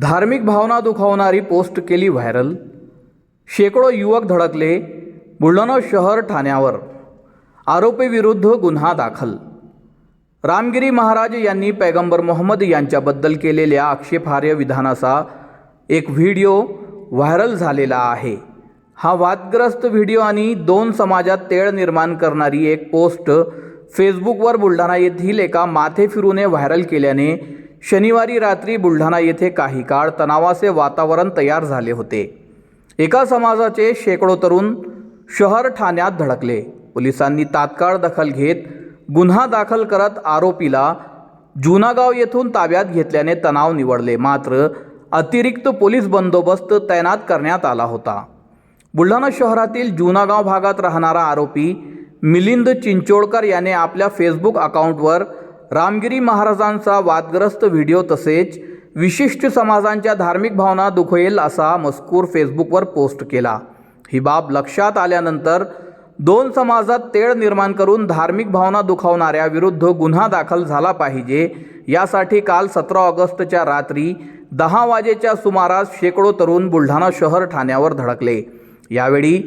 धार्मिक भावना दुखावणारी पोस्ट केली व्हायरल. शेकडो युवक धडकले. बुलढाणा शहर ठाण्यावर. आरोपीविरुद्ध गुन्हा दाखल. रामगिरी महाराज यांनी पैगंबर मोहम्मद यांच्याबद्दल केलेल्या आक्षेपार्ह विधानाचा एक व्हिडिओ व्हायरल झालेला आहे. हा वादग्रस्त व्हिडिओ आणि दोन समाजात तेळ निर्माण करणारी एक पोस्ट फेसबुकवर बुलढाणा येथील एका माथे फिरूने व्हायरल केल्याने शनिवारी रात्री बुलढाणा येथे काही काळ तणावाचे वातावरण तयार झाले होते. एका समाजाचे शेकडो तरुण शहर ठाण्यात धडकले. पोलिसांनी तात्काळ दखल घेत गुन्हा दाखल करत आरोपीला जुनागाव येथून ताब्यात घेतल्याने तणाव निवडले. मात्र अतिरिक्त पोलीस बंदोबस्त तैनात करण्यात आला होता. बुलढाणा शहरातील जुनागाव भागात राहणारा आरोपी मिलिंद चिंचोडकर याने आपल्या फेसबुक अकाउंटवर रामगिरी महाराजांचा वादग्रस्त व्हिडिओ तसेच विशिष्ट समाजांच्या धार्मिक भावना दुखवेल असा मजकूर फेसबुकवर पोस्ट केला. ही बाब लक्षात आल्यानंतर दोन समाजात तेढ निर्माण करून धार्मिक भावना दुखावणाऱ्या विरुद्ध गुन्हा दाखल झाला पाहिजे यासाठी काल सतरा ऑगस्टच्या रात्री दहा वाजेच्या सुमारास शेकडो तरुण बुलढाणा शहर ठाण्यावर धडकले. यावेळी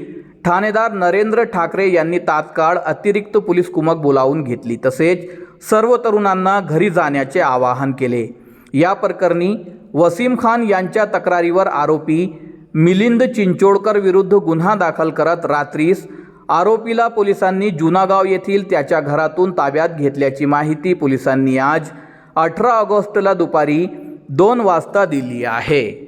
ठाणेदार नरेंद्र ठाकरे यांनी तात्काळ अतिरिक्त पोलीस कुमक बोलावून घेतली. तसेच सर्व तरुणांना घरी जाण्याचे आवाहन केले. या प्रकरणी वसीम खान यांच्या तक्रारीवर आरोपी मिलिंद चिंचोडकर विरुद्ध गुन्हा दाखल करत रात्रीस आरोपीला पोलिसांनी जुनागाव येथील त्याच्या घरातून ताब्यात घेतल्याची माहिती पोलिसांनी आज अठरा ऑगस्टला दुपारी दोन वाजता दिली आहे.